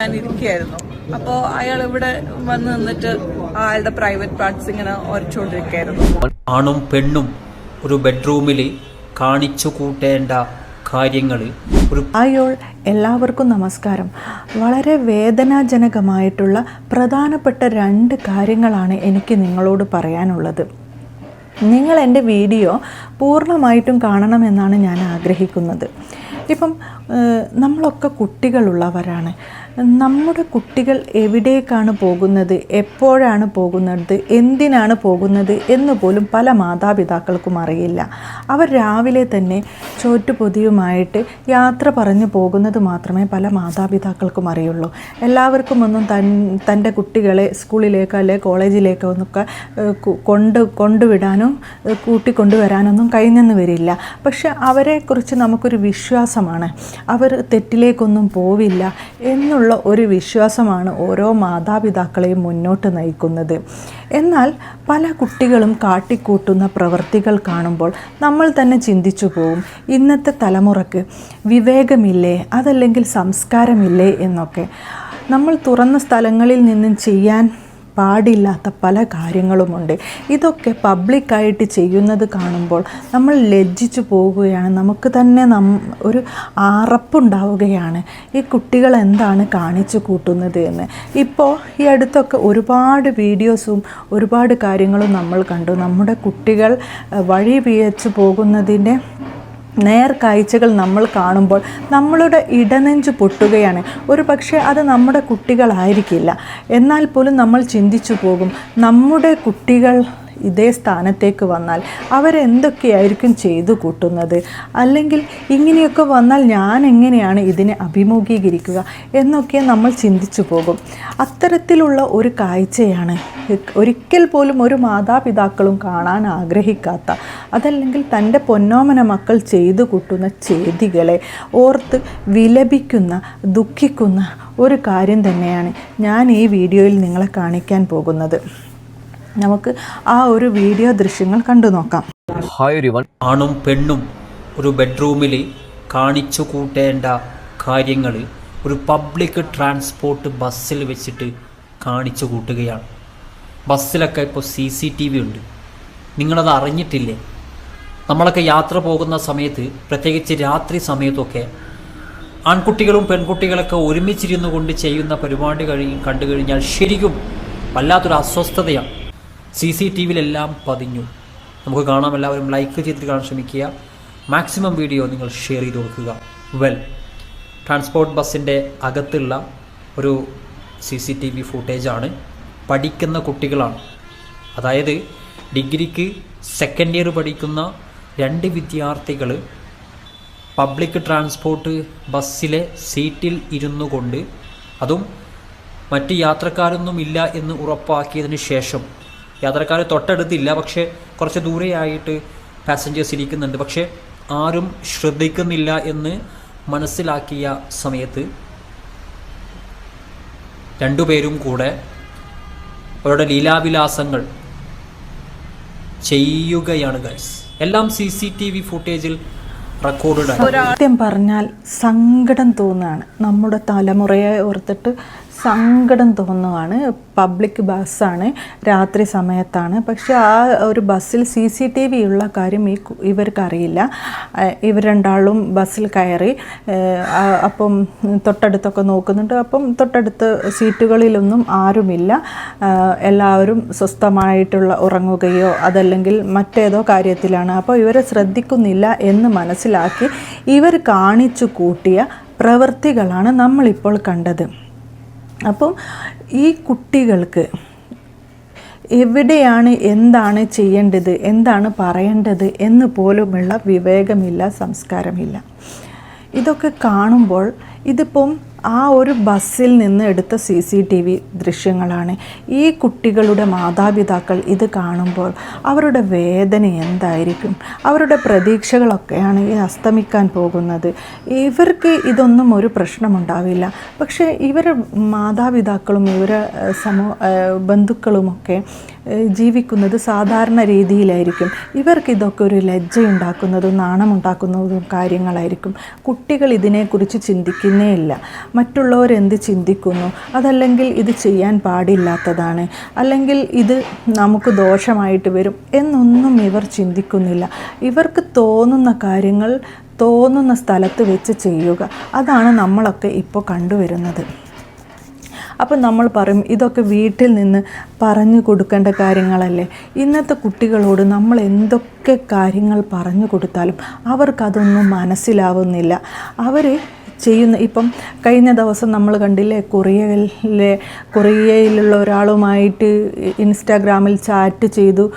ഞാൻ ഇരിക്കുകയായിരുന്നു അപ്പോൾ അയാൾ ഇവിടെ വന്ന് നിന്നിട്ട് അയാളുടെ പ്രൈവറ്റ് പാർട്സ് ഇങ്ങനെ ഉരച്ചുകൊണ്ടിരിക്കുകയായിരുന്നു ആണും പെണ്ണും ഒരു ബെഡ്റൂമിൽ കാണിച്ചു കൂട്ടേണ്ട കാര്യങ്ങൾ ഒരു ആയോൾ എല്ലാവർക്കും നമസ്കാരം. വളരെ വേദനാജനകമായിട്ടുള്ള പ്രധാനപ്പെട്ട രണ്ട് കാര്യങ്ങളാണ് എനിക്ക് നിങ്ങളോട് പറയാനുള്ളത്. നിങ്ങൾ എന്റെ വീഡിയോ പൂർണമായിട്ടും കാണണമെന്നാണ് ഞാൻ ആഗ്രഹിക്കുന്നത്. ഇപ്പം നമ്മളൊക്കെ കുട്ടികളുള്ളവരാണ്. നമ്മുടെ കുട്ടികൾ എവിടേക്കാണ് പോകുന്നത്? എപ്പോഴാണ് പോകുന്നത്? എന്തിനാണ് പോകുന്നത്? എന്ന് പോലും പല മാതാപിതാക്കൾക്കും അറിയില്ല. അവർ രാവിലെ തന്നെ ചോറ്റുപൊതിയുമായിട്ട് യാത്ര പറഞ്ഞു പോകുന്നത് മാത്രമേ പല മാതാപിതാക്കൾക്കും അറിയുള്ളൂ. എല്ലാവർക്കും ഒന്നും തൻ തന്റെ കുട്ടികളെ സ്കൂളിലേക്കോ അല്ലെ കോളേജിലേക്കോ ഒന്നൊക്കെ കൊണ്ട് കൊണ്ടുവിടാനും കൂട്ടിക്കൊണ്ടുവരാനൊന്നും കഴിഞ്ഞെന്ന് വരില്ല. പക്ഷെ അവരെക്കുറിച്ച് നമുക്കൊരു വിശ്വാസമാണ്. അവർ തെറ്റിലേക്കൊന്നും പോവില്ല എന്നുള്ള ഒരു വിശ്വാസമാണ് ഓരോ മാതാപിതാക്കളെയും മുന്നോട്ട് നയിക്കുന്നത്. എന്നാൽ പല കുട്ടികളും കാട്ടിക്കൂട്ടുന്ന പ്രവൃത്തികൾ കാണുമ്പോൾ നമ്മൾ തന്നെ ചിന്തിച്ചു പോവും ഇന്നത്തെ തലമുറയ്ക്ക് വിവേകമില്ലേ അതല്ലെങ്കിൽ സംസ്കാരമില്ലേ എന്നൊക്കെ. നമ്മൾ തുറന്ന സ്ഥലങ്ങളിൽ നിന്നും ചെയ്യാൻ പാടില്ലാത്ത പല കാര്യങ്ങളുമുണ്ട്. ഇതൊക്കെ പബ്ലിക്കായിട്ട് ചെയ്യുന്നത് കാണുമ്പോൾ നമ്മൾ ലജ്ജിച്ചു പോവുകയാണ് നമുക്ക് തന്നെ നം ഒരു ആറപ്പുണ്ടാവുകയാണ്. ഈ കുട്ടികൾ എന്താണ് കാണിച്ചു കൂട്ടുന്നത് എന്ന്. ഇപ്പോൾ ഈ അടുത്തൊക്കെ ഒരുപാട് വീഡിയോസും ഒരുപാട് കാര്യങ്ങളും നമ്മൾ കണ്ടു. നമ്മുടെ കുട്ടികൾ വഴി പിഴച്ചു പോകുന്നതിന്റെ നേർക്കാഴ്ചകൾ നമ്മൾ കാണുമ്പോൾ നമ്മളുടെ ഇടനെഞ്ച് പൊട്ടുകയാണ്. ഒരു പക്ഷേ അത് നമ്മുടെ കുട്ടികളായിരിക്കില്ല. എന്നാൽ പോലും നമ്മൾ ചിന്തിച്ചു പോകും നമ്മുടെ കുട്ടികൾ ഇതേ സ്ഥാനത്തേക്ക് വന്നാൽ അവരെന്തൊക്കെയായിരിക്കും ചെയ്തു കൂട്ടുന്നത്? അല്ലെങ്കിൽ ഇങ്ങനെയൊക്കെ വന്നാൽ ഞാൻ എങ്ങനെയാണ് ഇതിനെ അഭിമുഖീകരിക്കുക എന്നൊക്കെ നമ്മൾ ചിന്തിച്ചു പോകും. അത്തരത്തിലുള്ള ഒരു കാഴ്ചയാണ് ഒരിക്കൽ പോലും ഒരു മാതാപിതാക്കളും കാണാൻ ആഗ്രഹിക്കാത്ത അതല്ലെങ്കിൽ തന്റെ പൊന്നോമന മക്കൾ ചെയ്തു കൂട്ടുന്ന ചെയ്തികളെ ഓർത്ത് വിലപിക്കുന്ന ദുഃഖിക്കുന്ന ഒരു കാര്യം തന്നെയാണ് ഞാൻ ഈ വീഡിയോയിൽ നിങ്ങളെ കാണിക്കാൻ പോകുന്നത്. നമുക്ക് ആ ഒരു വീഡിയോ ദൃശ്യങ്ങൾ കണ്ടു നോക്കാം. ഹായ് എവരിവൺ ആണും പെണ്ണും ഒരു ബെഡ്റൂമിൽ കാണിച്ചു കൂട്ടേണ്ട കാര്യങ്ങൾ ഒരു പബ്ലിക് ട്രാൻസ്പോർട്ട് ബസ്സിൽ വെച്ചിട്ട് കാണിച്ചു കൂട്ടുകയാണ്. ബസ്സിലൊക്കെ ഇപ്പോൾ സി സി ടി വി ഉണ്ട്. നിങ്ങളത് അറിഞ്ഞിട്ടില്ലേ? നമ്മളൊക്കെ യാത്ര പോകുന്ന സമയത്ത് പ്രത്യേകിച്ച് രാത്രി സമയത്തൊക്കെ ആൺകുട്ടികളും പെൺകുട്ടികളൊക്കെ ഒരുമിച്ചിരുന്നു കൊണ്ട് ചെയ്യുന്ന പരിപാടി കഴി കണ്ടു കഴിഞ്ഞാൽ ശരിക്കും വല്ലാത്തൊരു അസ്വസ്ഥതയാണ്. സി സി ടി വിയിലെല്ലാം പതിഞ്ഞു. നമുക്ക് കാണാം എല്ലാവരും ലൈക്ക് ചെയ്തിട്ട് കാണാൻ ശ്രമിക്കുക. മാക്സിമം വീഡിയോ നിങ്ങൾ ഷെയർ ചെയ്ത് കൊടുക്കുക. വെൽ ട്രാൻസ്പോർട്ട് ബസ്സിന്റെ അകത്തുള്ള ഒരു സി സി ടി വി ഫുട്ടേജാണ് പഠിക്കുന്ന കുട്ടികളാണ്. അതായത് ഡിഗ്രിക്ക് സെക്കൻഡ് ഇയർ പഠിക്കുന്ന രണ്ട് വിദ്യാർത്ഥികൾ പബ്ലിക് ട്രാൻസ്പോർട്ട് ബസ്സിലെ സീറ്റിൽ ഇരുന്നു കൊണ്ട് അതും മറ്റ് യാത്രക്കാരൊന്നുമില്ല എന്ന് ഉറപ്പാക്കിയതിന് ശേഷം യാത്രക്കാർ തൊട്ടടുത്തില്ല. പക്ഷേ കുറച്ച് ദൂരെയായിട്ട് പാസഞ്ചേഴ്സ് ഇരിക്കുന്നുണ്ട്. പക്ഷേ ആരും ശ്രദ്ധിക്കുന്നില്ല എന്ന് മനസ്സിലാക്കിയ സമയത്ത് രണ്ടുപേരും കൂടെ അവരുടെ ലീലാവിലാസങ്ങൾ ചെയ്യുകയാണ് ഗൈസ് എല്ലാം സി സി ടി വി ഫുട്ടേജിൽ റെക്കോർഡ് സത്യം പറഞ്ഞാൽ സങ്കടം തോന്നുകയാണ്. നമ്മുടെ തലമുറയെ ഓർത്തിട്ട് സങ്കടം തോന്നുവാണ്. പബ്ലിക് ബസ്സാണ് രാത്രി സമയത്താണ്. പക്ഷെ ആ ഒരു ബസ്സിൽ സി സി ടി വി ഉള്ള കാര്യം ഈ ഇവർക്കറിയില്ല. ഇവർ രണ്ടാളും ബസ്സിൽ കയറി അപ്പം തൊട്ടടുത്തൊക്കെ നോക്കുന്നുണ്ട്. അപ്പം തൊട്ടടുത്ത് സീറ്റുകളിലൊന്നും ആരുമില്ല. എല്ലാവരും സ്വസ്ഥമായിട്ടുള്ള ഉറങ്ങുകയോ അതല്ലെങ്കിൽ മറ്റേതോ കാര്യത്തിലാണ്. അപ്പോൾ ഇവരെ ശ്രദ്ധിക്കുന്നില്ല എന്ന് മനസ്സിലാക്കി ഇവർ കാണിച്ചു കൂട്ടിയ പ്രവൃത്തികളാണ് നമ്മളിപ്പോൾ കണ്ടത്. അപ്പം ഈ കുട്ടികൾക്ക് എവിടെയാണ് എന്താണ് ചെയ്യേണ്ടത് എന്താണ് പറയേണ്ടത് എന്ന് പോലുമുള്ള വിവേകമില്ല സംസ്കാരമില്ല. ഇതൊക്കെ കാണുമ്പോൾ ഇതിപ്പം ആ ഒരു ബസ്സിൽ നിന്ന് എടുത്ത സി സി ടി വി ദൃശ്യങ്ങളാണ്. ഈ കുട്ടികളുടെ മാതാപിതാക്കൾ ഇത് കാണുമ്പോൾ അവരുടെ വേദന എന്തായിരിക്കും? അവരുടെ പ്രതീക്ഷകളൊക്കെയാണ് ഈ അസ്തമിക്കാൻ പോകുന്നത്. ഇവർക്ക് ഇതൊന്നും ഒരു പ്രശ്നമുണ്ടാവില്ല. പക്ഷേ ഇവരെ മാതാപിതാക്കളും ഇവരെ സമൂഹ ബന്ധുക്കളുമൊക്കെ ജീവിക്കുന്നത് സാധാരണ രീതിയിലായിരിക്കും. ഇവർക്കിതൊക്കെ ഒരു ലജ്ജയുണ്ടാക്കുന്നതും നാണമുണ്ടാക്കുന്നതും കാര്യങ്ങളായിരിക്കും. കുട്ടികൾ ഇതിനെക്കുറിച്ച് ചിന്തിക്കുന്നേ എന്ത് ചിന്തിക്കുന്നു? അതല്ലെങ്കിൽ ഇത് ചെയ്യാൻ പാടില്ലാത്തതാണ്. അല്ലെങ്കിൽ ഇത് നമുക്ക് ദോഷമായിട്ട് വരും എന്നൊന്നും ഇവർ ചിന്തിക്കുന്നില്ല. ഇവർക്ക് തോന്നുന്ന കാര്യങ്ങൾ തോന്നുന്ന സ്ഥലത്ത് വെച്ച് ചെയ്യുക. അതാണ് നമ്മളൊക്കെ ഇപ്പോൾ കണ്ടുവരുന്നത്. അപ്പം നമ്മൾ പറയും ഇതൊക്കെ വീട്ടിൽ നിന്ന് പറഞ്ഞു കൊടുക്കേണ്ട കാര്യങ്ങളല്ലേ? ഇന്നത്തെ കുട്ടികളോട് നമ്മൾ എന്തൊക്കെ കാര്യങ്ങൾ പറഞ്ഞു കൊടുത്താലും അവർക്കതൊന്നും മനസ്സിലാവുന്നില്ല. അവർ ചെയ്യുന്ന ഇപ്പം കഴിഞ്ഞ ദിവസം നമ്മൾ കണ്ടില്ലേ കൊറിയയിലെ കൊറിയയിലുള്ള ഒരാളുമായിട്ട് ഇൻസ്റ്റാഗ്രാമിൽ ചാറ്റ് ചെയ്തു.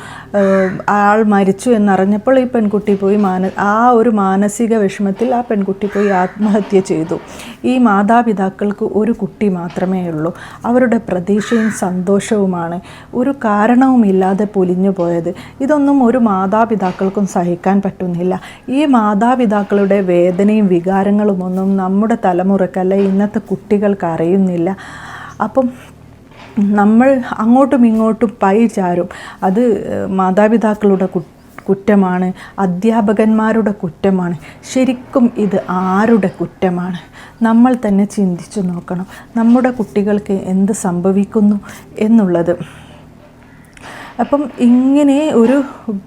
ആൾ മരിച്ചു എന്നറിഞ്ഞപ്പോൾ ഈ പെൺകുട്ടി പോയി മാന ആ ഒരു മാനസിക വിഷമത്തിൽ ആ പെൺകുട്ടി പോയി ആത്മഹത്യ ചെയ്തു. ഈ മാതാപിതാക്കൾക്ക് ഒരു കുട്ടി മാത്രമേ ഉള്ളൂ. അവരുടെ പ്രതീക്ഷയും സന്തോഷവുമാണ്. ഒരു കാരണവുമില്ലാതെ പൊലിഞ്ഞു പോയത്. ഇതൊന്നും ഒരു മാതാപിതാക്കൾക്കും സഹിക്കാൻ പറ്റുന്നില്ല. ഈ മാതാപിതാക്കളുടെ വേദനയും വികാരങ്ങളും ഒന്നും നമ്മുടെ തലമുറക്കല്ല ഇന്നത്തെ കുട്ടികൾക്ക് അറിയുന്നില്ല. അപ്പം നമ്മൾ അങ്ങോട്ടും ഇങ്ങോട്ടും പൈ ചാരും. അത് മാതാപിതാക്കളുടെ കുറ്റമാണ്. അധ്യാപകന്മാരുടെ കുറ്റമാണ്. ശരിക്കും ഇത് ആരുടെ കുറ്റമാണ്? നമ്മൾ തന്നെ ചിന്തിച്ചു നോക്കണം. നമ്മുടെ കുട്ടികൾക്ക് എന്ത് സംഭവിക്കുന്നു എന്നുള്ളത്. അപ്പം ഇങ്ങനെ ഒരു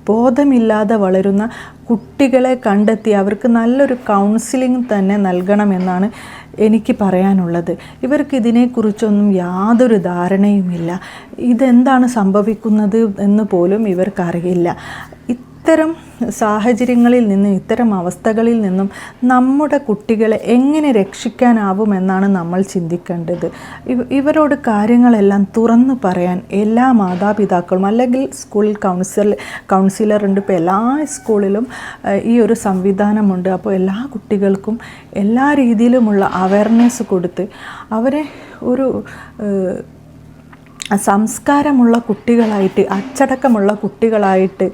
ബോധമില്ലാതെ വളരുന്ന കുട്ടികളെ കണ്ടെത്തി അവർക്ക് നല്ലൊരു കൗൺസിലിംഗ് തന്നെ നൽകണമെന്നാണ് എനിക്ക് പറയാനുള്ളത്. ഇവർക്ക് ഇതിനെക്കുറിച്ചൊന്നും യാതൊരു ധാരണയുമില്ല. ഇതെന്താണ് സംഭവിക്കുന്നത് എന്ന് പോലും ഇവർക്കറിയില്ല. ഇത്തരം സാഹചര്യങ്ങളിൽ നിന്നും ഇത്തരം അവസ്ഥകളിൽ നിന്നും നമ്മുടെ കുട്ടികളെ എങ്ങനെ രക്ഷിക്കാനാവുമെന്നാണ് നമ്മൾ ചിന്തിക്കേണ്ടത്. ഇവ- ഇവരോട് കാര്യങ്ങളെല്ലാം തുറന്നു പറയാൻ എല്ലാ മാതാപിതാക്കളും അല്ലെങ്കിൽ സ്കൂൾ കൗൺസിൽ കൗൺസിലർ ഉണ്ട് ഇപ്പോൾ എല്ലാ സ്കൂളിലും ഈ ഒരു സംവിധാനമുണ്ട്. അപ്പോൾ എല്ലാ കുട്ടികൾക്കും എല്ലാ രീതിയിലുമുള്ള അവയർനെസ് കൊടുത്ത് അവരെ ഒരു സംസ്കാരമുള്ള കുട്ടികളായിട്ട് അച്ചടക്കമുള്ള കുട്ടികളായിട്ട്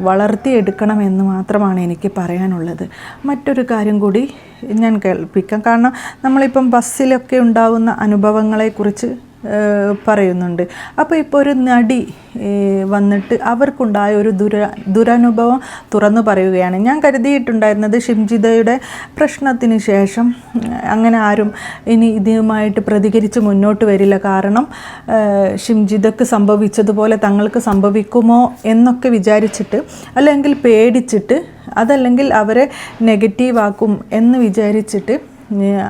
വളർത്തിയെടുക്കണം എന്ന് മാത്രമാണ് എനിക്ക് പറയാനുള്ളത്. മറ്റൊരു കാര്യം കൂടി ഞാൻ കേൾപ്പിക്കാം. കാരണം നമ്മളിപ്പം ബസ്സിലൊക്കെ ഉണ്ടാവുന്ന അനുഭവങ്ങളെക്കുറിച്ച് പറയുന്നുണ്ട്. അപ്പോൾ ഇപ്പോൾ ഒരു നടി വന്നിട്ട് അവർക്കുണ്ടായ ഒരു ദുര ദുരനുഭവം തുറന്നു പറയുകയാണ്. ഞാൻ കരുതിയിട്ടുണ്ടായിരുന്നത് ഷിംജിതയുടെ പ്രശ്നത്തിന് ശേഷം അങ്ങനെ ആരും ഇനി ഇതുമായിട്ട് പ്രതികരിച്ച് മുന്നോട്ട് വരില്ല. കാരണം ഷിംജിതക്ക് സംഭവിച്ചതുപോലെ തങ്ങൾക്ക് സംഭവിക്കുമോ എന്നൊക്കെ വിചാരിച്ചിട്ട് അല്ലെങ്കിൽ പേടിച്ചിട്ട് അതല്ലെങ്കിൽ അവരെ നെഗറ്റീവാക്കും എന്ന് വിചാരിച്ചിട്ട്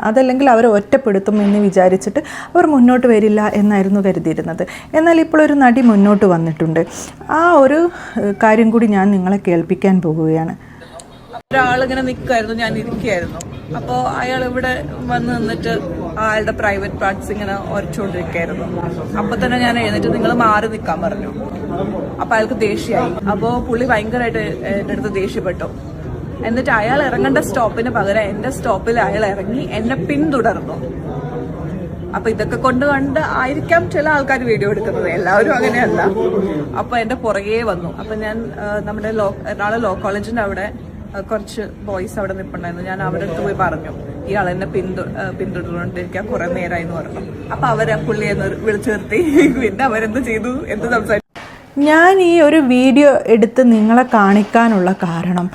അതല്ലെങ്കിൽ അവരെ ഒറ്റപ്പെടുത്തും എന്ന് വിചാരിച്ചിട്ട് അവർ മുന്നോട്ട് വരില്ല എന്നായിരുന്നു കരുതിയിരുന്നത്. എന്നാൽ ഇപ്പോൾ ഒരു നടി മുന്നോട്ട് വന്നിട്ടുണ്ട്. ആ ഒരു കാര്യം കൂടി ഞാൻ നിങ്ങളെ കേൾപ്പിക്കാൻ പോകുകയാണ് ഒരാളിങ്ങനെ നിൽക്കായിരുന്നു ഞാൻ ഇരിക്കുകയായിരുന്നു അപ്പോൾ അയാൾ ഇവിടെ വന്ന് നിന്നിട്ട് അയാളുടെ പ്രൈവറ്റ് പാർട്സ് ഇങ്ങനെ ഉരച്ചുകൊണ്ടിരിക്കുകയായിരുന്നു അപ്പോൾ തന്നെ ഞാൻ എഴുന്നേറ്റ് നിങ്ങൾ മാറി നിൽക്കാൻ പറഞ്ഞു. അപ്പോൾ അയാൾക്ക് ദേഷ്യമായി അപ്പോൾ പുള്ളി ഭയങ്കരമായിട്ട് എന്റെ അടുത്ത് ദേഷ്യപ്പെട്ടു. എന്നിട്ട് അയാൾ ഇറങ്ങേണ്ട സ്റ്റോപ്പിന് പകരം എന്റെ സ്റ്റോപ്പിൽ അയാൾ ഇറങ്ങി എന്നെ പിന്തുടർന്നു. അപ്പൊ ഇതൊക്കെ കൊണ്ട് കണ്ട് ആയിരിക്കാം ചില ആൾക്കാർ വീഡിയോ എടുക്കുന്നത്. എല്ലാവരും അങ്ങനെയല്ല. അപ്പൊ എന്റെ പുറകെ വന്നു. അപ്പൊ ഞാൻ നമ്മുടെ ലോ എറണാകുളം ലോ കോളേജിന്റെ അവിടെ കുറച്ച് ബോയ്സ് അവിടെ നിൽപ്പുണ്ടായിരുന്നു ഞാൻ അവരുടെ അടുത്ത് പോയി പറഞ്ഞു. ഇയാൾ എന്നെ പിന്തു പിന്തുടർന്നുകൊണ്ടിരിക്കാൻ കുറെ നേരമായി എന്ന് പറഞ്ഞു. അപ്പൊ അവരെ പുള്ളിയെ വിളിച്ചു നിർത്തി. പിന്നെ അവരെന്ത് ചെയ്തു? എന്ത് സംസാരിച്ചു? ഞാൻ ഈ ഒരു വീഡിയോ എടുത്ത് നിങ്ങളെ കാണിക്കാനുള്ള കാരണം.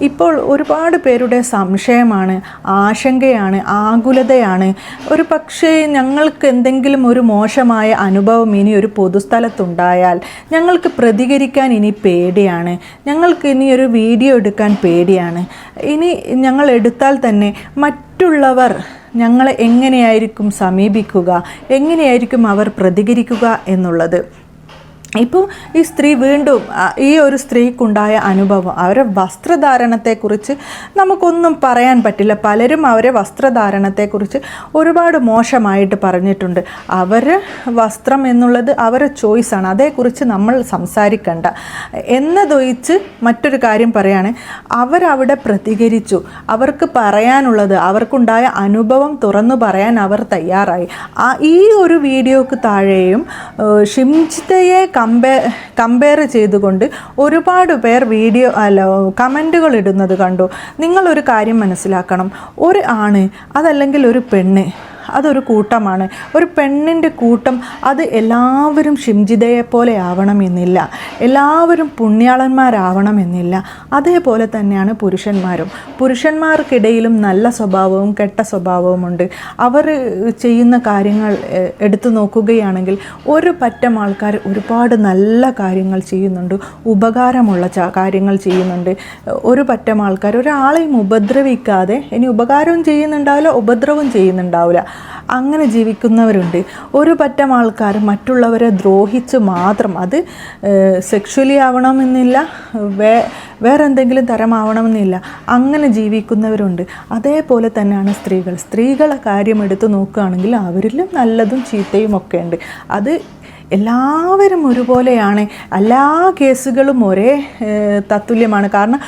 ഇപ്പോൾ ഒരുപാട് പേരുടെ സംശയമാണ് ആശങ്കയാണ് ആകുലതയാണ്. ഒരു പക്ഷേ ഞങ്ങൾക്ക് എന്തെങ്കിലും ഒരു മോശമായ അനുഭവം ഇനി ഒരു പൊതുസ്ഥലത്തുണ്ടായാൽ ഞങ്ങൾക്ക് പ്രതികരിക്കാൻ ഇനി പേടിയാണ്. ഞങ്ങൾക്ക് ഇനി ഒരു വീഡിയോ എടുക്കാൻ പേടിയാണ്. ഇനി ഞങ്ങൾ എടുത്താൽ തന്നെ മറ്റുള്ളവർ ഞങ്ങളെ എങ്ങനെയായിരിക്കും സമീപിക്കുക എങ്ങനെയായിരിക്കും അവർ പ്രതികരിക്കുക എന്നുള്ളത്. ഇപ്പോൾ ഈ സ്ത്രീ വീണ്ടും ഈ ഒരു സ്ത്രീക്കുണ്ടായ അനുഭവം അവരെ വസ്ത്രധാരണത്തെക്കുറിച്ച് നമുക്കൊന്നും പറയാൻ പറ്റില്ല. പലരും അവരെ വസ്ത്രധാരണത്തെക്കുറിച്ച് ഒരുപാട് മോശമായിട്ട് പറഞ്ഞിട്ടുണ്ട്. അവർ വസ്ത്രം എന്നുള്ളത് അവരെ ചോയ്സാണ് അതേക്കുറിച്ച് നമ്മൾ സംസാരിക്കണ്ട. എന്നതൊഴിച്ച് മറ്റൊരു കാര്യം പറയാണ്. അവരവിടെ പ്രതികരിച്ചു. അവർക്ക് പറയാനുള്ളത് അവർക്കുണ്ടായ അനുഭവം തുറന്നു പറയാൻ അവർ തയ്യാറായി. ആ ഈ ഒരു വീഡിയോക്ക് താഴെയും ഷിംജിതയെ കമ്പേ കമ്പയർ ചെയ്തുകൊണ്ട് ഒരുപാട് പേർ വീഡിയോ അല്ല കമന്റുകൾ ഇടുന്നത് കണ്ടു. നിങ്ങളൊരു കാര്യം മനസ്സിലാക്കണം. ഒരു ആണ് അതല്ലെങ്കിൽ ഒരു പെണ്ണ്. അതൊരു കൂട്ടമാണ്. ഒരു പെണ്ണിന്റെ കൂട്ടം അത് എല്ലാവരും ഷിംജിതയെ പോലെ ആവണമെന്നില്ല. എല്ലാവരും പുണ്യാളന്മാരാവണമെന്നില്ല. അതേപോലെ തന്നെയാണ് പുരുഷന്മാരും. പുരുഷന്മാർക്കിടയിലും നല്ല സ്വഭാവവും കെട്ട സ്വഭാവവുമുണ്ട്. അവർ ചെയ്യുന്ന കാര്യങ്ങൾ എടുത്തു നോക്കുകയാണെങ്കിൽ ഒരു പറ്റം ആൾക്കാർ ഒരുപാട് നല്ല കാര്യങ്ങൾ ചെയ്യുന്നുണ്ട്. ഉപകാരമുള്ള കാര്യങ്ങൾ ചെയ്യുന്നുണ്ട്. ഒരു പറ്റം ആൾക്കാർ ഒരാളെയും ഉപദ്രവിക്കാതെ ഇനി ഉപകാരവും ചെയ്യുന്നുണ്ടാവില്ല ഉപദ്രവം ചെയ്യുന്നുണ്ടാവില്ല. അങ്ങനെ ജീവിക്കുന്നവരുണ്ട്. ഒരു പറ്റം ആൾക്കാർ മറ്റുള്ളവരെ ദ്രോഹിച്ച് മാത്രം അത് സെക്ഷലി ആവണമെന്നില്ല വേ വേറെ എന്തെങ്കിലും തരമാവണമെന്നില്ല. അങ്ങനെ ജീവിക്കുന്നവരുണ്ട്. അതേപോലെ തന്നെയാണ് സ്ത്രീകൾ. സ്ത്രീകളെ കാര്യം എടുത്ത് നോക്കുകയാണെങ്കിൽ അവരിലും നല്ലതും ചീത്തയും ഒക്കെ ഉണ്ട് അത് എല്ലാവരും ഒരുപോലെയാണ്. എല്ലാ കേസുകളും ഒരേ തത്തുല്യമാണ്. കാരണം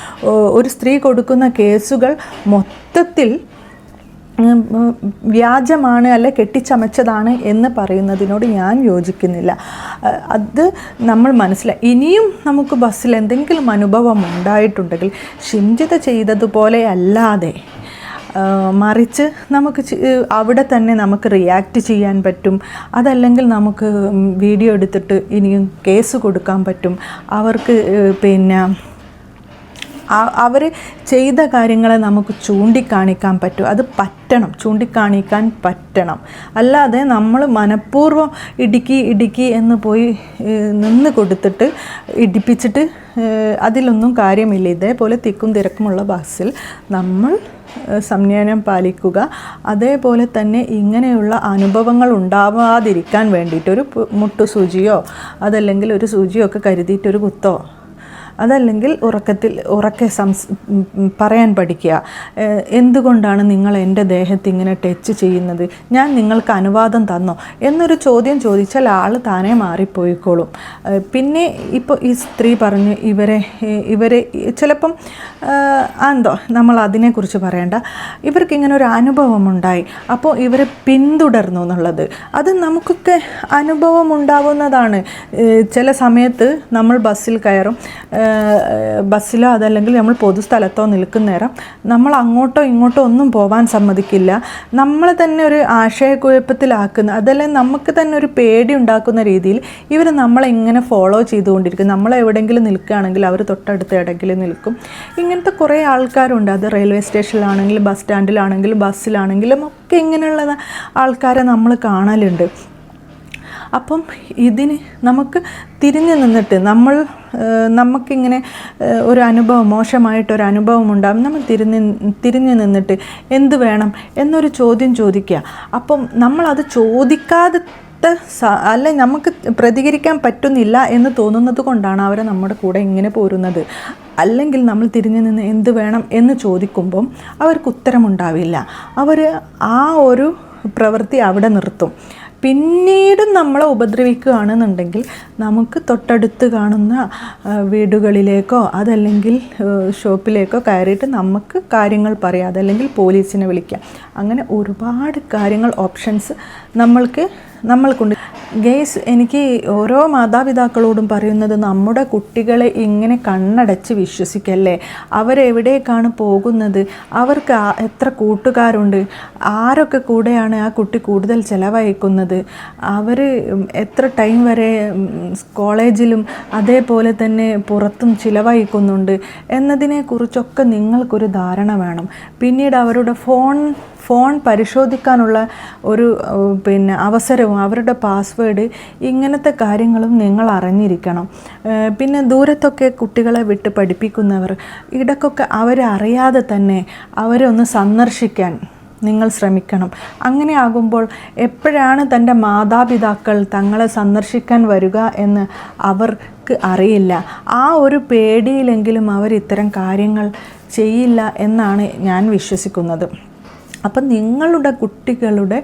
ഒരു സ്ത്രീ കൊടുക്കുന്ന കേസുകൾ മൊത്തത്തിൽ വ്യാജമാണ് അല്ല കെട്ടിച്ചമച്ചതാണ് എന്ന് പറയുന്നതിനോട് ഞാൻ യോജിക്കുന്നില്ല. അത് നമ്മൾ മനസ്സിലായി. ഇനിയും നമുക്ക് ബസ്സിൽ എന്തെങ്കിലും അനുഭവം ഉണ്ടായിട്ടുണ്ടെങ്കിൽ ഷിംജിത ചെയ്തതുപോലെ അല്ലാതെ മറിച്ച് നമുക്ക് അവിടെ തന്നെ നമുക്ക് റിയാക്റ്റ് ചെയ്യാൻ പറ്റും. അതല്ലെങ്കിൽ നമുക്ക് വീഡിയോ എടുത്തിട്ട് ഇനിയും കേസ് കൊടുക്കാൻ പറ്റും. അവർക്ക് പിന്നെ അവർ ചെയ്ത കാര്യങ്ങളെ നമുക്ക് ചൂണ്ടിക്കാണിക്കാൻ പറ്റും. അത് പറ്റണം. ചൂണ്ടിക്കാണിക്കാൻ പറ്റണം. അല്ലാതെ നമ്മൾ മനഃപൂർവം ഇടുക്കി ഇടുക്കി എന്ന് പോയി നിന്ന് കൊടുത്തിട്ട് ഇടിപ്പിച്ചിട്ട് അതിലൊന്നും കാര്യമില്ല. ഇതേപോലെ തിക്കും തിരക്കുമുള്ള ബസ്സിൽ നമ്മൾ ഏഹ്, പാലിക്കുക. അതേപോലെ തന്നെ ഇങ്ങനെയുള്ള അനുഭവങ്ങൾ ഉണ്ടാവാതിരിക്കാൻ വേണ്ടിയിട്ട് ഒരു മുട്ടുസൂചിയോ അതല്ലെങ്കിൽ ഒരു സൂചിയോ ഒക്കെ കരുതിയിട്ടൊരു കുത്തോ അതല്ലെങ്കിൽ ഉറക്കത്തിൽ ഉറക്കെ സംസ് പറയാൻ പഠിക്കുക. എന്തുകൊണ്ടാണ് നിങ്ങൾ എന്റെ ദേഹത്ത് ഇങ്ങനെ ടച്ച് ചെയ്യുന്നത്? ഞാൻ നിങ്ങൾക്ക് അനുവാദം തന്നോ? എന്നൊരു ചോദ്യം ചോദിച്ചാൽ ആൾ താനേ മാറിപ്പോയിക്കോളും. പിന്നെ ഇപ്പോൾ ഈ സ്ത്രീ പറഞ്ഞു ഇവരെ ഇവരെ ചിലപ്പം എന്തോ നമ്മൾ അതിനെക്കുറിച്ച് പറയേണ്ട. ഇവർക്ക് ഇങ്ങനെ ഒരു അനുഭവം ഉണ്ടായി. അപ്പോൾ ഇവരെ പിന്തുടർന്നു എന്നുള്ളത്. അത് നമുക്കൊക്കെ അനുഭവം ഉണ്ടാവുന്നതാണ്. ചില സമയത്ത് നമ്മൾ ബസ്സിൽ കയറും. ബസ്സിലോ അതല്ലെങ്കിൽ നമ്മൾ പൊതുസ്ഥലത്തോ നിൽക്കുന്നേരം നമ്മൾ അങ്ങോട്ടോ ഇങ്ങോട്ടോ ഒന്നും പോകാൻ സമ്മതിക്കില്ല. നമ്മൾ തന്നെ ഒരു ആശയക്കുഴപ്പത്തിലാക്കുന്ന അതല്ലെങ്കിൽ നമുക്ക് തന്നെ ഒരു പേടി ഉണ്ടാക്കുന്ന രീതിയിൽ ഇവർ നമ്മളെ ഇങ്ങനെ ഫോളോ ചെയ്തുകൊണ്ടിരിക്കും. നമ്മൾ എവിടെയെങ്കിലും നിൽക്കുകയാണെങ്കിൽ അവർ തൊട്ടടുത്ത് എവിടെയെങ്കിലും നിൽക്കും. ഇങ്ങനത്തെ കുറേ ആൾക്കാരുണ്ട്. അത് റെയിൽവേ സ്റ്റേഷനിലാണെങ്കിലും ബസ് സ്റ്റാൻഡിലാണെങ്കിലും ബസ്സിലാണെങ്കിലും ഒക്കെ ഇങ്ങനെയുള്ള ആൾക്കാരെ നമ്മൾ കാണലുണ്ട്. അപ്പം ഇതിന് നമുക്ക് തിരിഞ്ഞു നിന്നിട്ട് നമ്മൾ നമുക്കിങ്ങനെ ഒരു അനുഭവം മോശമായിട്ടൊരു അനുഭവം ഉണ്ടാകും നമ്മൾ തിരിഞ്ഞ് തിരിഞ്ഞു നിന്നിട്ട് എന്ത് വേണം എന്നൊരു ചോദ്യം ചോദിക്കുക. അപ്പം നമ്മളത് ചോദിക്കാതെ അല്ല നമുക്ക് പ്രതികരിക്കാൻ പറ്റുന്നില്ല എന്ന് തോന്നുന്നത് കൊണ്ടാണ് അവരെ നമ്മുടെ കൂടെ ഇങ്ങനെ പോരുന്നത്. അല്ലെങ്കിൽ നമ്മൾ തിരിഞ്ഞു നിന്ന് എന്ത് വേണം എന്ന് ചോദിക്കുമ്പം അവർക്ക് ഉത്തരമുണ്ടാവില്ല. അവർ ആ ഒരു പ്രവൃത്തി അവിടെ നിർത്തും. പിന്നീടും നമ്മളെ ഉപദ്രവിക്കുകയാണെന്നുണ്ടെങ്കിൽ നമുക്ക് തൊട്ടടുത്ത് കാണുന്ന വീടുകളിലേക്കോ അതല്ലെങ്കിൽ ഷോപ്പിലേക്കോ കയറിയിട്ട് നമുക്ക് കാര്യങ്ങൾ പറയാം. അതല്ലെങ്കിൽ പോലീസിനെ വിളിക്കാം. അങ്ങനെ ഒരുപാട് കാര്യങ്ങൾ ഓപ്ഷൻസ് നമ്മൾക്ക് നമ്മൾക്കുണ്ട്. ഗേസ് എനിക്ക് ഓരോ മാതാപിതാക്കളോടും പറയുന്നത് നമ്മുടെ കുട്ടികളെ ഇങ്ങനെ കണ്ണടച്ച് വിശ്വസിക്കല്ലേ? അവരെവിടേക്കാണ് പോകുന്നത്? അവർക്ക് എത്ര കൂട്ടുകാരുണ്ട്? ആരൊക്കെ കൂടെയാണ് ആ കുട്ടി കൂടുതൽ ചിലവഴിക്കുന്നത്? അവർ എത്ര ടൈം വരെ കോളേജിലും അതേപോലെ തന്നെ പുറത്തും ചിലവഴിക്കുന്നുണ്ട് എന്നതിനെക്കുറിച്ചൊക്കെ നിങ്ങൾക്കൊരു ധാരണ വേണം. പിന്നീട് അവരുടെ ഫോൺ ഫോൺ പരിശോധിക്കാനുള്ള ഒരു പിന്നെ അവസരവും അവരുടെ പാസ്വേഡ് ഇങ്ങനത്തെ കാര്യങ്ങളും നിങ്ങൾ അറിഞ്ഞിരിക്കണം. പിന്നെ ദൂരത്തൊക്കെ കുട്ടികളെ വിട്ട് പഠിപ്പിക്കുന്നവർ ഇടയ്ക്കൊക്കെ അവരറിയാതെ തന്നെ അവരെ ഒന്ന് സന്ദർശിക്കാൻ നിങ്ങൾ ശ്രമിക്കണം. അങ്ങനെ ആകുമ്പോൾ എപ്പോഴാണ് തന്റെ മാതാപിതാക്കൾ തങ്ങളെ സന്ദർശിക്കാൻ വരിക എന്ന് അവർക്ക് അറിയില്ല. ആ ഒരു പേടിയിലെങ്കിലും അവർ ഇത്തരം കാര്യങ്ങൾ ചെയ്യില്ല എന്നാണ് ഞാൻ വിശ്വസിക്കുന്നത്. അപ്പം നിങ്ങളുടെ കുട്ടികളുടെ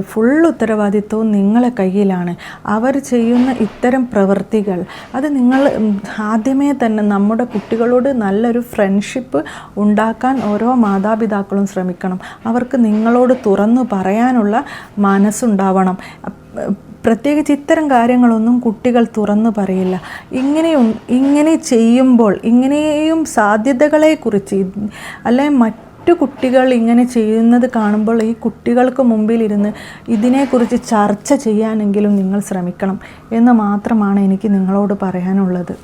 ഫുൾ ഉത്തരവാദിത്വവും നിങ്ങളെ കയ്യിലാണ്. അവർ ചെയ്യുന്ന ഇത്തരം പ്രവൃത്തികൾ അത് നിങ്ങൾ ആദ്യമേ തന്നെ നമ്മുടെ കുട്ടികളോട് നല്ലൊരു ഫ്രണ്ട്ഷിപ്പ് ഉണ്ടാക്കാൻ ഓരോ മാതാപിതാക്കളും ശ്രമിക്കണം. അവർക്ക് നിങ്ങളോട് തുറന്നു പറയാനുള്ള മനസ്സുണ്ടാവണം. പ്രത്യേകിച്ച് ഇത്തരം കാര്യങ്ങളൊന്നും കുട്ടികൾ തുറന്നു പറയില്ല. ഇങ്ങനെയും ഇങ്ങനെ ചെയ്യുമ്പോൾ ഇങ്ങനെയും സാധ്യതകളെക്കുറിച്ച് അല്ലെ മറ്റ് മറ്റു കുട്ടികൾ ഇങ്ങനെ ചെയ്യുന്നത് കാണുമ്പോൾ ഈ കുട്ടികൾക്ക് മുമ്പിലിരുന്ന് ഇതിനെക്കുറിച്ച് ചർച്ച ചെയ്യാനെങ്കിലും നിങ്ങൾ ശ്രമിക്കണം എന്ന് മാത്രമാണ് എനിക്ക് നിങ്ങളോട് പറയാനുള്ളത്.